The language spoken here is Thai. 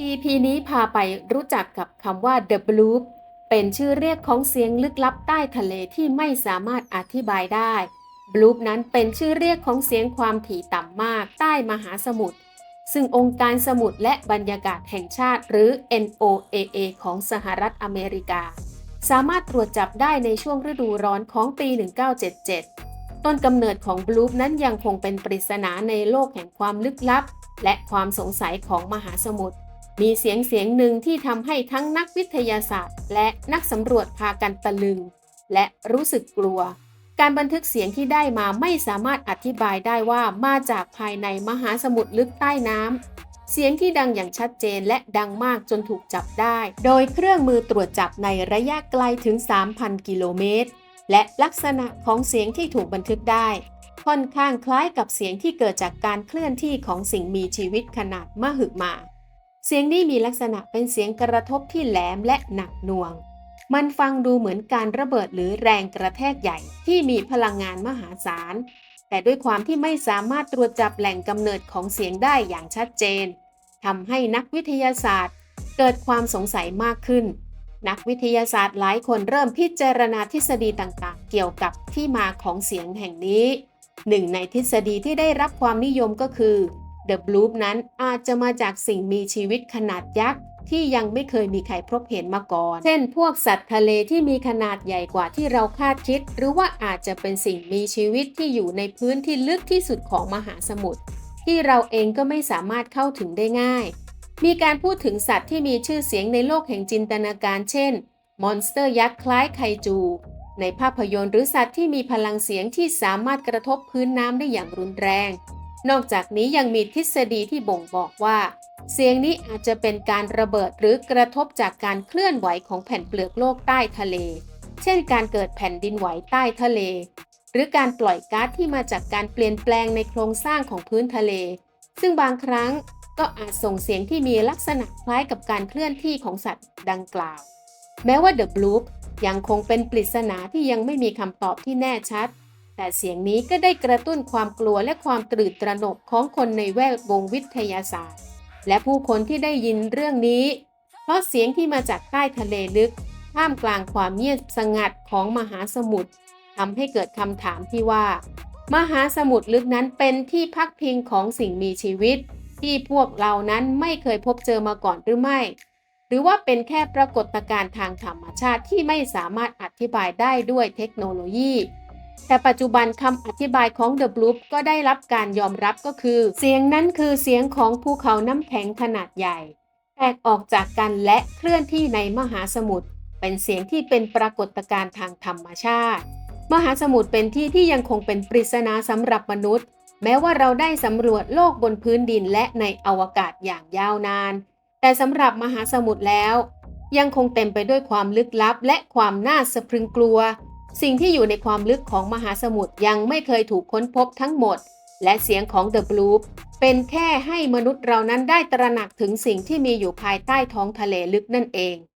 EP นี้พาไปรู้จักกับคำว่า The Bloop เป็นชื่อเรียกของเสียงลึกลับใต้ทะเลที่ไม่สามารถอธิบายได้ Bloop นั้นเป็นชื่อเรียกของเสียงความถี่ต่ำมากใต้มหาสมุทร ซึ่งองค์การสมุทรและบรรยากาศแห่งชาติหรือ NOAA ของสหรัฐอเมริกา สามารถตรวจจับได้ในช่วงฤดูร้อนของปี 1977 ต้นกำเนิดของบลูปนั้นยังคงเป็นปริศนาในโลกแห่งความลึกลับ และความสงสัยของมหาสมุทร มีเสียงเสียงหนึ่งที่ทำให้ทั้งนักวิทยาศาสตร์ และนักสำรวจพากันตะลึง และรู้สึกกลัว การบันทึกเสียงที่ได้มาไม่สามารถอธิบายได้ว่ามาจากภายในมหาสมุทรลึกใต้น้ำเสียงที่ดังอย่างชัดเจนและดังมากจนถูกจับได้ โดยเครื่องมือตรวจจับในระยะไกลถึง 3,000 กิโลเมตร และลักษณะของเสียงที่ถูกบันทึกได้ค่อนข้างคล้ายกับเสียงที่เกิดจากการเคลื่อนที่ของสิ่งมีชีวิตขนาดมหึมา เสียงนี้มีลักษณะเป็นเสียงกระทบที่แหลมและหนักหน่วง มันฟังดูเหมือนการระเบิดหรือแรงกระแทกใหญ่ที่มีพลังงานมหาศาล แต่ด้วยความที่ไม่สามารถตรวจจับแหล่งกำเนิดของเสียงได้อย่างชัดเจนทำให้นักวิทยาศาสตร์ เกิดความสงสัยมากขึ้น นักวิทยาศาสตร์หลายคนเริ่มพิจารณาทฤษฎีต่างๆ เกี่ยวกับที่มาของเสียงแห่งนี้ หนึ่งในทฤษฎีที่ได้รับความนิยมก็คือ The Bloop นั้นอาจจะมาจากสิ่งมีชีวิตขนาดยักษ์ที่ยังไม่เคยมีใครพบเห็นมาก่อน เช่น พวกสัตว์ทะเลที่มีขนาดใหญ่กว่าที่เราคาดคิด หรือว่าอาจจะเป็นสิ่งมีชีวิตที่อยู่ในพื้นที่ลึกที่สุดของมหาสมุทรที่เราเองก็ไม่สามารถเข้าถึงได้ง่าย มีการพูดถึงสัตว์ที่มีชื่อเสียงในโลกแห่งจินตนาการ เช่น มอนสเตอร์ยักษ์คล้ายไคจู ในภาพยนตร์หรือสัตว์ที่มีพลังเสียงที่สามารถกระทบพื้นน้ำได้อย่างรุนแรง นอกจากนี้ยังมีทฤษฎีที่บ่งบอกว่า เสียงนี้อาจจะเป็นการระเบิดหรือกระทบจากการเคลื่อนไหวของแผ่นเปลือกโลกใต้ทะเล เช่น การเกิดแผ่นดินไหวใต้ทะเล หรือการปล่อยก๊าซที่มาจากการเปลี่ยนแปลงในโครงสร้างของพื้นทะเล ซึ่งบางครั้งก็อาจส่งเสียงที่มีลักษณะคล้ายกับการเคลื่อนที่ของสัตว์ดังกล่าว แม้ว่า The Bloop ยังคงเป็นปริศนาที่ยังไม่มีคำตอบที่แน่ชัด แต่เสียงนี้ก็ได้กระตุ้นความกลัวและความตื่นตระหนกของคนในแวดวงวิทยาศาสตร์ และผู้คนที่ได้ยินเรื่องนี้ เพราะเสียงที่มาจากใต้ทะเลลึกท่ามกลางความเงียบสงัดของมหาสมุทรทำให้เกิดคำถามที่ว่า มหาสมุทรลึกนั้นเป็นที่พักพิงของสิ่งมีชีวิต ที่พวกเรานั้นไม่เคยพบเจอมาก่อนหรือไม่ หรือว่าเป็นแค่ปรากฏการณ์ทางธรรมชาติที่ไม่สามารถอธิบายได้ด้วยเทคโนโลยี แต่ปัจจุบันคำอธิบายของ The Bloop ก็ได้รับการยอมรับก็คือ เสียงนั้นคือเสียงของภูเขาน้ำแข็งขนาดใหญ่ แตกออกจากกันและเคลื่อนที่ในมหาสมุทรเป็นเสียงที่เป็นปรากฏการณ์ทางธรรมชาติ มหาสมุทรเป็นที่ที่ยังคงเป็นปริศนาสำหรับมนุษย์ แม้ว่าเราได้สำรวจโลกบนพื้นดินและในอวกาศอย่างยาวนาน แต่สำหรับมหาสมุทรแล้ว ยังคงเต็มไปด้วยความลึกลับและความน่าสะพรึงกลัว สิ่งที่อยู่ในความลึกของมหาสมุทรยังไม่เคยถูกค้นพบทั้งหมด และเสียงของ The Bloop เป็นแค่ให้มนุษย์เรานั้นได้ตระหนักถึงสิ่งที่มีอยู่ภายใต้ท้องทะเลลึกนั่นเอง